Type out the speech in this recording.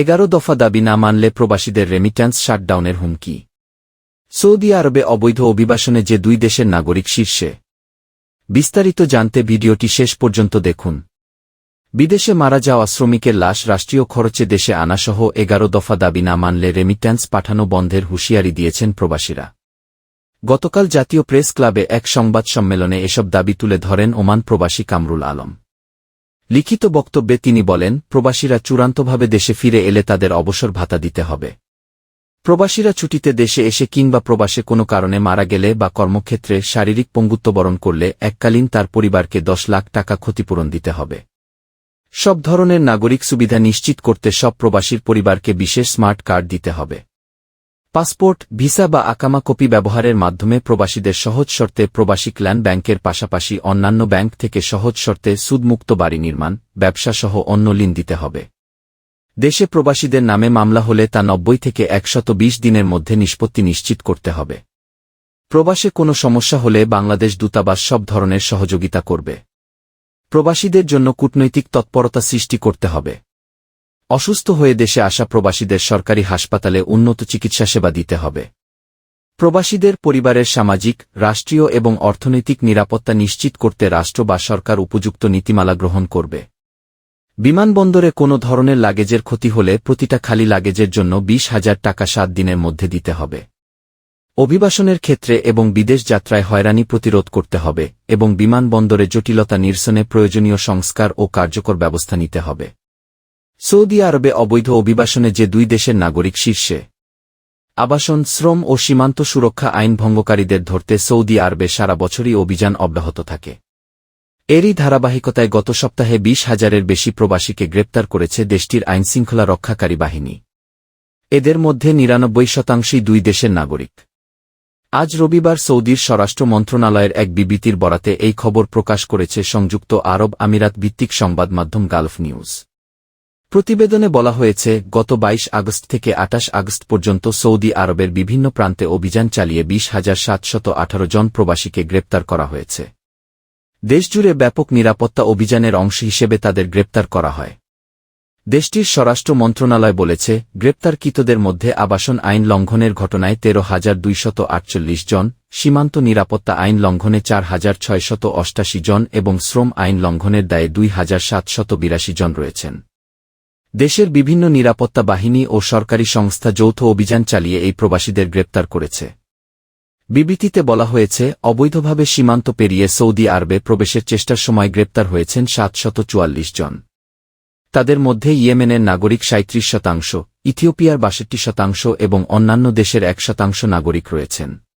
এগারো দফা দাবি না মানলে প্রবাসীদের রেমিট্যান্স শাটডাউনের হুমকি। সৌদি আরবে অবৈধ অভিবাসনে যে দুই দেশের নাগরিক শীর্ষে। বিস্তারিত জানতে ভিডিওটি শেষ পর্যন্ত দেখুন। বিদেশে মারা যাওয়া শ্রমিকের লাশ রাষ্ট্রীয় খরচে দেশে আনাসহ এগারো দফা দাবি না মানলে রেমিট্যান্স পাঠানো বন্ধের হুঁশিয়ারি দিয়েছেন প্রবাসীরা। গতকাল জাতীয় প্রেস ক্লাবে এক সংবাদ সম্মেলনে এসব দাবি তুলে ধরেন ওমান প্রবাসী কামরুল আলম। লিখিত বক্তব্যে তিনি বলেন, প্রবাসীরা চূড়ান্তভাবে দেশে ফিরে এলে তাদের অবসর ভাতা দিতে হবে। প্রবাসীরা ছুটিতে দেশে এসে কিংবা প্রবাসে কোনো কারণে মারা গেলে বা কর্মক্ষেত্রে শারীরিক পঙ্গুত্ববরণ করলে এককালীন তার পরিবারকে দশ লাখ টাকা ক্ষতিপূরণ দিতে হবে। সব ধরনের নাগরিক সুবিধা নিশ্চিত করতে সব প্রবাসীর পরিবারকে বিশেষ স্মার্ট কার্ড দিতে হবে। পাসপোর্ট, ভিসা বা আকামা কপি ব্যবহারের মাধ্যমে প্রবাসীদের সহজ শর্তে প্রবাসী ক্ল্যান ব্যাংকের পাশাপাশি অন্যান্য ব্যাংক থেকে সহজ শর্তে সুদমুক্ত বাড়ি নির্মাণ, ব্যবসাসহ অন্য লিন দিতে হবে। দেশে প্রবাসীদের নামে মামলা হলে তা নব্বই থেকে একশত দিনের মধ্যে নিষ্পত্তি নিশ্চিত করতে হবে। প্রবাসে কোনো সমস্যা হলে বাংলাদেশ দূতাবাস সব ধরনের সহযোগিতা করবে। প্রবাসীদের জন্য কূটনৈতিক তৎপরতা সৃষ্টি করতে হবে। অসুস্থ হয়ে দেশে আসা প্রবাসীদের সরকারি হাসপাতালে উন্নত চিকিৎসা সেবা দিতে হবে। প্রবাসীদের পরিবারের সামাজিক, রাষ্ট্রীয় এবং অর্থনৈতিক নিরাপত্তা নিশ্চিত করতে রাষ্ট্র বা সরকার উপযুক্ত নীতিমালা গ্রহণ করবে। বিমানবন্দরে কোনো ধরনের লাগেজের ক্ষতি হলে প্রতিটা খালি লাগেজের জন্য বিশ হাজার টাকা সাত দিনের মধ্যে দিতে হবে। অভিবাসনের ক্ষেত্রে এবং বিদেশ যাত্রায় হয়রানি প্রতিরোধ করতে হবে এবং বিমানবন্দরে জটিলতা নিরসনে প্রয়োজনীয় সংস্কার ও কার্যকর ব্যবস্থা নিতে হবে। সৌদি আরবে অবৈধ অভিবাসনে যে দুই দেশের নাগরিক শীর্ষে আবাসন, শ্রম ও সীমান্ত সুরক্ষা আইন ভঙ্গকারীদের ধরতে সৌদি আরবে সারা বছরই অভিযান অব্যাহত থাকে। এরই ধারাবাহিকতায় গত সপ্তাহে বিশ হাজারের বেশি প্রবাসীকে গ্রেপ্তার করেছে দেশটির আইনশৃঙ্খলা রক্ষাকারী বাহিনী। এদের মধ্যে নিরানব্বই শতাংশই দুই দেশের নাগরিক। আজ রবিবার সৌদির স্বরাষ্ট্র মন্ত্রণালয়ের এক বিবৃতির বরাতে এই খবর প্রকাশ করেছে সংযুক্ত আরব আমিরাত ভিত্তিক সংবাদ মাধ্যম গালফ নিউজ। প্রতিবেদনে বলা হয়েছে, গত ২২ আগস্ট থেকে আটাশ আগস্ট পর্যন্ত সৌদি আরবের বিভিন্ন প্রান্তে অভিযান চালিয়ে বিশ হাজার সাতশত আঠারো জন প্রবাসীকে গ্রেপ্তার করা হয়েছে। দেশজুড়ে ব্যাপক নিরাপত্তা অভিযানের অংশ হিসেবে তাদের গ্রেপ্তার করা হয়। দেশটির স্বরাষ্ট্র মন্ত্রণালয় বলেছে, গ্রেপ্তারকৃতদের মধ্যে আবাসন আইন লঙ্ঘনের ঘটনায় তেরো হাজার দুইশত আটচল্লিশ জন, সীমান্ত নিরাপত্তা আইন লঙ্ঘনে চার হাজার ছয়শত অষ্টাশি জন এবং শ্রম আইন লঙ্ঘনের দায়ে দুই হাজার সাতশত বিরাশি জন রয়েছেন। দেশের বিভিন্ন নিরাপত্তা বাহিনী ও সরকারি সংস্থা যৌথ অভিযান চালিয়ে এই প্রবাসীদের গ্রেপ্তার করেছে। বিবৃতিতে বলা হয়েছে, অবৈধভাবে সীমান্ত পেরিয়ে সৌদি আরবে প্রবেশের চেষ্টার সময় গ্রেপ্তার হয়েছেন সাতশত চুয়াল্লিশ জন। তাদের মধ্যে ইয়েমেনের নাগরিক সাঁত্রিশ শতাংশ, ইথিওপিয়ার বাষট্টি শতাংশ এবং অন্যান্য দেশের এক শতাংশ নাগরিক রয়েছেন।